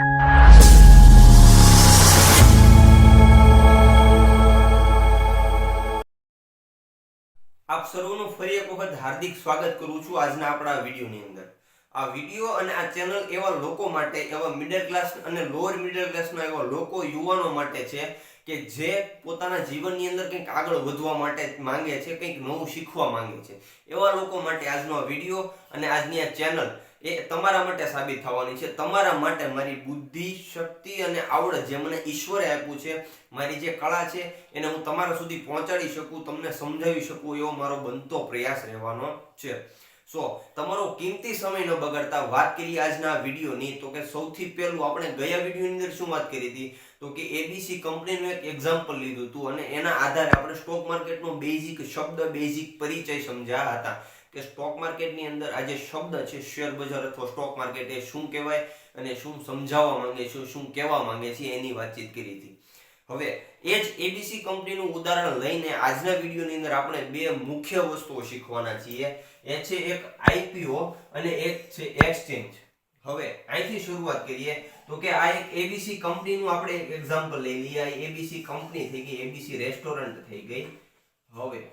આપ સર્વનું ફરી એક વખત હાર્દિક સ્વાગત કરું છું આજના આપણા વિડીયોની અંદર. આ વીડિયો અને આ ચેનલ એવા લોકો માટે, એવા મિડલ ક્લાસ અને લોઅર મિડલ ક્લાસના એવા લોકો, યુવાનો માટે છે કે જે પોતાના જીવનની અંદર કંઈક આગળ વધવા માટે માંગે છે, કંઈક નવું શીખવા માંગે છે. એવા લોકો માટે આજનો આ વીડિયો અને આજની આ ચેનલ એ તમારા માટે સાબિત થવાની છે. તમારા માટે મારી બુદ્ધિ, શક્તિ અને આવડત જે મને ઈશ્વરે આપ્યું છે, મારી જે કળા છે, એને હું તમારા સુધી પહોંચાડી શકું, તમને સમજાવી શકું એવો મારો બનતો પ્રયાસ રહેવાનો છે. સો તમારો કિંમતી સમય ન બગાડતા વાત કરી આજના વિડીયોની. તો કે સૌથી પહેલું આપણે ગયા વિડીયોની અંદર શું વાત કરી હતી? તો કે એબીસી કંપનીનું એક એક્ઝામ્પલ લીધું હતું અને એના આધારે આપણે સ્ટોક માર્કેટનો બેઝિક શબ્દ બેઝિક પરિચય સમજ્યા હતા. કે સ્ટોક માર્કેટની અંદર આ જે શબ્દ છે શેર બજાર અથવા સ્ટોક માર્કેટ એ શું કહેવાય અને શું સમજાવવા માંગે છે, શું કહેવા માંગે છે એની વાતચીત કરી હતી. હવે, એ જ એબીસી કંપનીનું ઉદાહરણ લઈને આજના વિડીયોની અંદર આપણે બે મુખ્ય વસ્તુઓ શીખવાના છીએ. એ છે એક આઈપીઓ અને એક છે એક્સચેન્જ હવે, અહીંથી શરૂઆત કરીએ. તો કે આ એક એબીસી કંપનીનું આપણે એક એક્ઝામ્પલ લઈ લઈએ. એબીસી કંપની થઈ ગઈ એબીસી રેસ્ટોરન્ટ થઈ ગઈ. હવે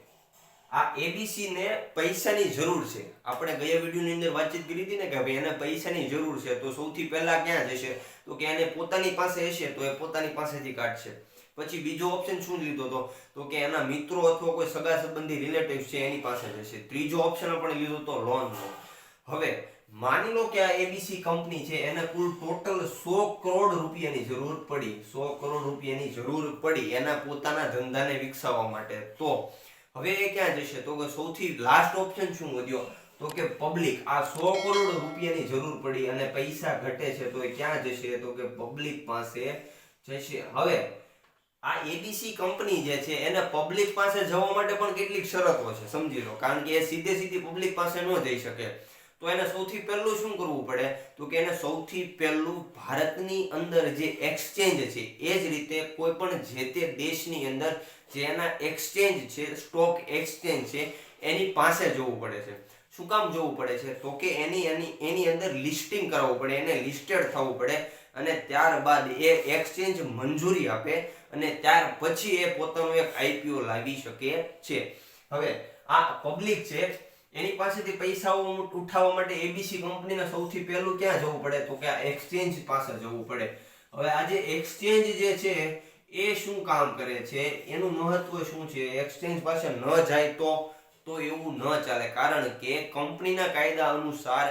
આ એબીસી ને પૈસાની જરૂર છે. આપણે ગયા વિડીયોની અંદર વાતચીત કરી હતી ને કે ભાઈ એને પૈસાની જરૂર છે, તો સૌથી પહેલા ક્યાં જશે? તો કે એને પોતાની પાસે હશે, તો એ પોતાની પાસેથી કાઢશે. પછી બીજો ઓપ્શન શું લીધો હતો તો કે એના મિત્રો અથવા કોઈ સગા સંબંધી રિલેટિવ છે, એની પાસે જશે. ત્રીજો ઓપ્શન આપણે લીધો હતો લોન હવે, માની લો કે આ એબીસી કંપની છે, એને કુલ ટોટલ સો કરોડ રૂપિયાની જરૂર પડી. સો કરોડ રૂપિયાની જરૂર પડી એના પોતાના ધંધાને વિકસાવવા માટે. તો હવે એ ક્યાં જશે? તો કે સૌથી લાસ્ટ ઓપ્શન શું વધ્યો તો કે પબ્લિક આ સો કરોડ રૂપિયાની જરૂર પડી અને પૈસા ઘટે છે, તો એ ક્યાં જશે? તો કે પબ્લિક પાસે જશે. હવે, આ એબીસી કંપની જે છે, એને પબ્લિક પાસે જવા માટે પણ કેટલીક શરતો છે, સમજી લો. કારણ કે એ સીધે સીધી પબ્લિક પાસે ન જઈ શકે. તો એને સૌથી પહેલું શું કરવું પડે? તો કે એને સૌથી પહેલું ભારતની અંદર જે એક્સચેન્જ છે, એ જ રીતે કોઈ પણ જે તે દેશની અંદર જે એના એક્સચેન્જ છે સ્ટોક એક્સચેન્જ છે, એની પાસે જવું પડે છે. શું કામ જોવું પડે છે? તો કે એની એની એની અંદર લિસ્ટિંગ કરાવવું પડે, એને લિસ્ટેડ થવું પડે અને ત્યારબાદ એ એક્સચેન્જ મંજૂરી આપે અને ત્યાર પછી એ પોતાનું એક આઈપીઓ લાવી શકે છે. હવે આ પબ્લિક છે એની પાસેથી પૈસાઓ ઉઠાવવા માટે એબીસી કંપનીના સૌથી પહેલું ક્યાં જવું પડે? તો કે એક્સચેન્જ પાસે જવું પડે. હવે આજે એક્સચેન્જ જે છે, એ શું કામ કરે છે? એનું મહત્વ શું છે? એક્સચેન્જ પાસે ન જાય તો તો એવું ન ચાલે. કારણ કે કંપનીના કાયદા અનુસાર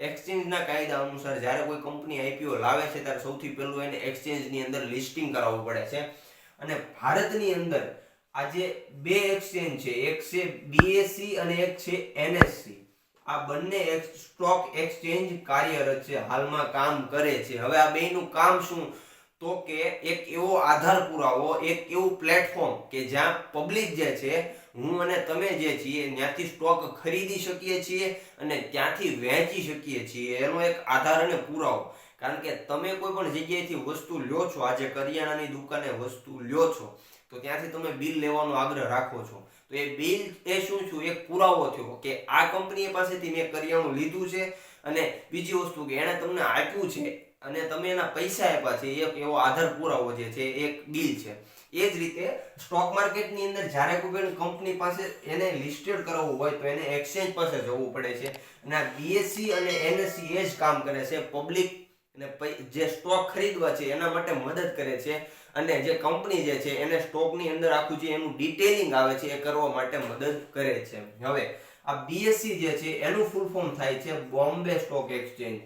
એક્સચેન્જના કાયદા અનુસાર જ્યારે કોઈ કંપની આઈપીઓ લાવે છે, ત્યારે સૌથી પહેલું એને એક્સચેન્જની અંદર લિસ્ટિંગ કરાવવું પડે છે. અને ભારતની અંદર આજે બે એક્સચેન્જ છે. એક છે બીએસસી અને એક છે એનએસસી આ બંને સ્ટોક એક્સચેન્જ કાર્યરત છે. હાલમાં કામ કરે છે. હવે આ બેયનું કામ શું? તો કે એક એવો આધાર પુરાવો, એક એવું પ્લેટફોર્મ કે જ્યાં પબ્લિક જે છે, હું અને તમે જે છીએ, ત્યાંથી સ્ટોક ખરીદી શકીએ છીએ અને ત્યાંથી વેચી શકીએ છીએ. એનો એક આધાર અને પુરાવો. કારણ કે તમે કોઈ પણ જગ્યાએથી વસ્તુ લ્યો છો, આજે કરિયાણાની દુકાને વસ્તુ લ્યો છો તો ત્યાંથી તમે બિલ લેવાનો આગ્રહ રાખો છો. તો એ બિલ એ શું છું એક પુરાવો થયો કે આ કંપની પાસેથી મેં કરિયાણું લીધું છે અને બીજી વસ્તુ કે એણે તમને આપ્યું છે અને તમે એના પૈસા આપ્યા છે. એક એવો આધાર પુરાવો જે છે, એક બિલ છે. એ જ રીતે સ્ટોક માર્કેટની અંદર જ્યારે કોઈ કંપની પાસે એને લિસ્ટેડ કરવું હોય તો એને એક્સચેન્જ પાસે જવું પડે છે. અને આ બીએસસી અને એનએસસી એ જ કામ કરે છે. પબ્લિક અને જે સ્ટોક ખરીદવા છે એના માટે મદદ કરે છે. અને જે કંપની જે છે, એને સ્ટોકની અંદર આખું જે એનું ડિટેલિંગ આવે છે, એ કરવા માટે મદદ કરે છે. હવે, આ બીએસસી જે છે, એનું ફૂલ ફોર્મ થાય છે Bombay stock exchange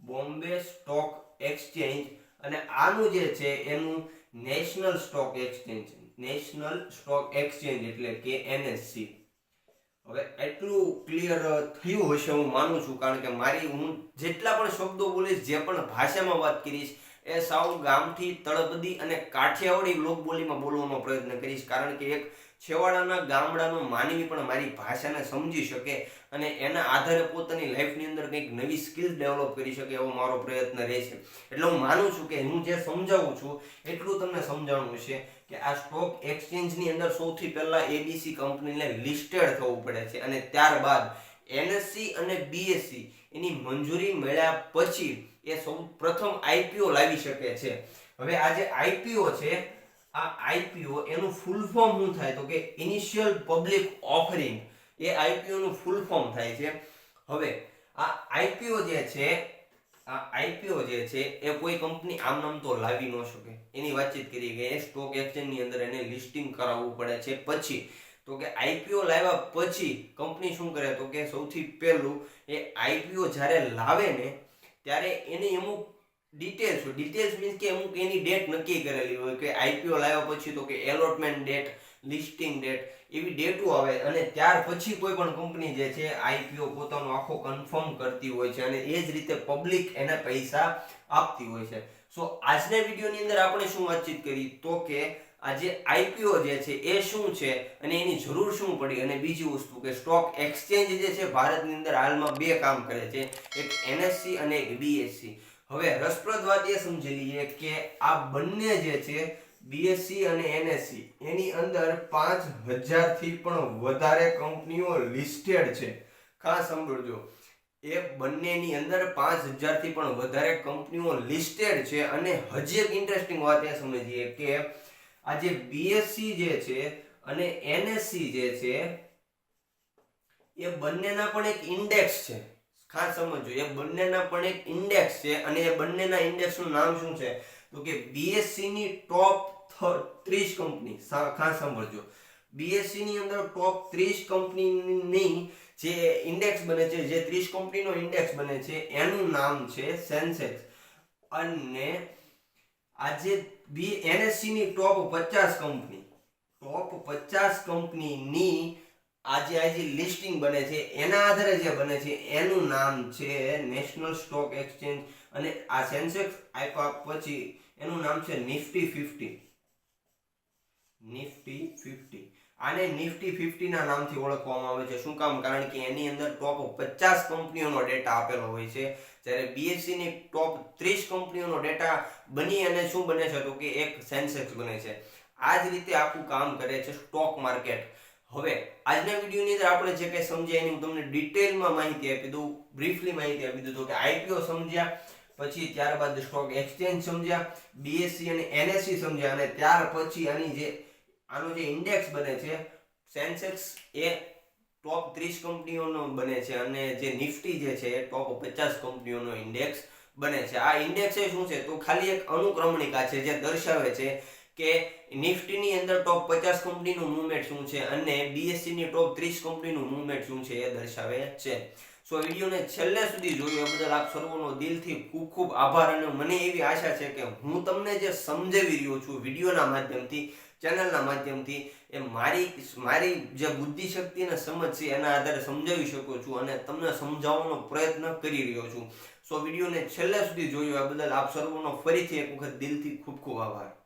Bombay stock exchange અને આનું જે છે, એનું national stock exchange national stock exchange એટલે કે એનએસસી હવે, એટલું ક્લિયર થયું હશે, હું માનું છું, કારણ કે મારી હું જેટલા પણ શબ્દો બોલીશ, જે પણ ભાષામાં વાત કરીશ એ સાવ ગામથી તળપદી અને કાઠિયાવાડી લોકબોલીમાં બોલવાનો પ્રયત્ન કરીશ. કારણ કે એક છેવાડાના ગામડાનો માનવી પણ મારી ભાષાને સમજી શકે અને એના આધારે પોતાની લાઈફની અંદર કંઈક નવી સ્કિલ ડેવલપ કરી શકે એવો મારો પ્રયત્ન રહે છે. એટલે હું માનું છું કે હું જે સમજાવું છું, એટલું તમને સમજાવવાનું છે કે આ સ્ટોક એક્સચેન્જની અંદર સૌથી પહેલાં એબીસી કંપનીને લિસ્ટેડ થવું પડે છે અને ત્યારબાદ એનએસસી અને બીએસસી એની મંજૂરી મળ્યા પછી એ સૌ પ્રથમ આઈપીઓ લાવી શકે છે. હવે આ જે આઈપીઓ છે, આ આઈપીઓ એનું ફૂલ ફોર્મ શું થાય? તો કે ઇનિશિયલ પબ્લિક ઓફરિંગ એ આઈપીઓ નું ફૂલ ફોર્મ થાય છે. હવે આ આઈપીઓ જે છે, આ આઈપીઓ જે છે, એ કોઈ કંપની આમ નામ તો લાવી ન શકે. એની વાતચીત કરી કે સ્ટોક એક્સચેન્જની અંદર એને લિસ્ટિંગ કરાવવું પડે છે. પછી તો કે આઈપીઓ લાવ્યા પછી કંપની શું કરે? તો કે સૌથી પહેલું એ આઈપીઓ જ્યારે લાવે ને, ત્યારે એની અમુક ડિટેલ્સ ડિટેલ્સ મીન્સ કે અમુક એની ડેટ નક્કી કરેલી હોય કે આઈપીઓ લાવ્યા પછી તો કે એલોટમેન્ટ ડેટ લિસ્ટિંગ ડેટ એવી ડેટો આવે. અને ત્યાર પછી કોઈ પણ કંપની જે છે આઈપીઓ પોતાનો આખો કન્ફર્મ કરતી હોય છે અને એ જ રીતે પબ્લિક એને પૈસા આપતી હોય છે. સો આજના વિડીયોની અંદર આપણે શું વાતચીત કરી? તો કે આ જે આઈપીઓ જે છે એ શું છે અને એની જરૂર શું પડી? અને બીજી વસ્તુ કે સ્ટોક એક્સચેન્જ જે છે ભારતની અંદર હાલમાં બે કામ કરે છે. એક એનએસસી અને એક બીએસસી હવે રસપ્રદ વાત એ સમજી લઈએ કે આ બંને જે છે બીએસસી અને એનએસસી એની અંદર પાંચ હજારથી પણ વધારે કંપનીઓ લિસ્ટેડ છે. ખાસ સાંભળજો, એ બંનેની અંદર પાંચ હજારથી પણ વધારે કંપનીઓ લિસ્ટેડ છે અને હજી એક ઇન્ટરેસ્ટિંગ વાત એ સમજીએ કે આ જે બીએસસી જે છે અને એનએસસી જે છે, એ બંનેના પણ એક ઇન્ડેક્સ છે. ખાસ સમજો, એ બંનેના પણ એક ઇન્ડેક્સ છે અને એ બંનેના ઇન્ડેક્સનું નામ શું છે? તો કે બીએસસી ની ટોપ ત્રીસ કંપની ખાસ સાંભળજો. બીએસસી ની અંદર ટોપ ત્રીસ કંપનીની જે ઇન્ડેક્સ બને છે, જે ત્રીસ કંપનીનો ઇન્ડેક્સ બને છે, એનું નામ છે સેન્સેક્સ અને આજે બી એનએસસી ની ટોપ પચાસ કંપની ટોપ પચાસ કંપનીની આજે આજે લિસ્ટિંગ બને છે, એના આધારે જે બને છે, એનું નામ છે નેશનલ સ્ટોક એક્સચેન્જ અને આ સેન્સેક્સ આપ્યા પછી એનું નામ છે નિફ્ટી ફિફ્ટી નિફ્ટી ફિફ્ટી આને નિફ્ટી ફિફ્ટીના નામથી ઓળખવામાં આવે છે. શું કામ? કારણ કે એની અંદર ટોપ પચાસ કંપનીઓનો ડેટા આપેલો હોય છે. જ્યારે બીએસસીની ટોપ ત્રીસ કંપનીઓનો ડેટા બની અને શું બને છે તો કે એક સેન્સેક્સ બને છે. આ જ રીતે આખું કામ કરે છે સ્ટોક માર્કેટ હવે આજના વિડીયોની અંદર આપણે જે કંઈ સમજ્યા એની હું તમને ડિટેલમાં માહિતી આપી દઉં. બ્રીફલી માહિતી આપી દઉં. તો કે આઈપીઓ સમજ્યા, પછી ત્યારબાદ સ્ટોક એક્સચેન્જ સમજ્યા બીએસસી અને એનએસસી સમજ્યા અને ત્યાર પછી આની જે આનો જે ઇન્ડેક્સ બને છે સેન્સેક્સ એ ટોપ ત્રીસ કંપનીઓનો બને છે અને જે નિફ્ટી જે છે એ ટોપ પચાસ કંપનીઓનો ઇન્ડેક્સ બને છે. આ ઇન્ડેક્સ એ શું છે? તો ખાલી એક અનુક્રમણિકા છે જે દર્શાવે છે કે નિફ્ટીની અંદર ટોપ પચાસ કંપનીનું મૂવમેન્ટ શું છે અને બીએસસીની ટોપ ત્રીસ કંપનીનું મૂવમેન્ટ શું છે એ દર્શાવે છે. સો વિડીયોને છેલ્લે સુધી જોયો. એ બદલ આપ સર્વનો દિલથી ખૂબ ખૂબ આભાર અને મને એવી આશા છે કે હું તમને જે સમજાવી રહ્યો છું વિડીયોના માધ્યમથી, ચેનલના માધ્યમથી, એ મારી મારી જે બુદ્ધિશક્તિને સમજ છે એના આધારે સમજાવી શકું છું અને તમને સમજાવવાનો પ્રયત્ન કરી રહ્યો છું. સો વિડીયોને છેલ્લે સુધી જોયો. એ બદલ આપ સર્વનો ફરીથી એક વખત દિલથી ખૂબ ખૂબ આભાર.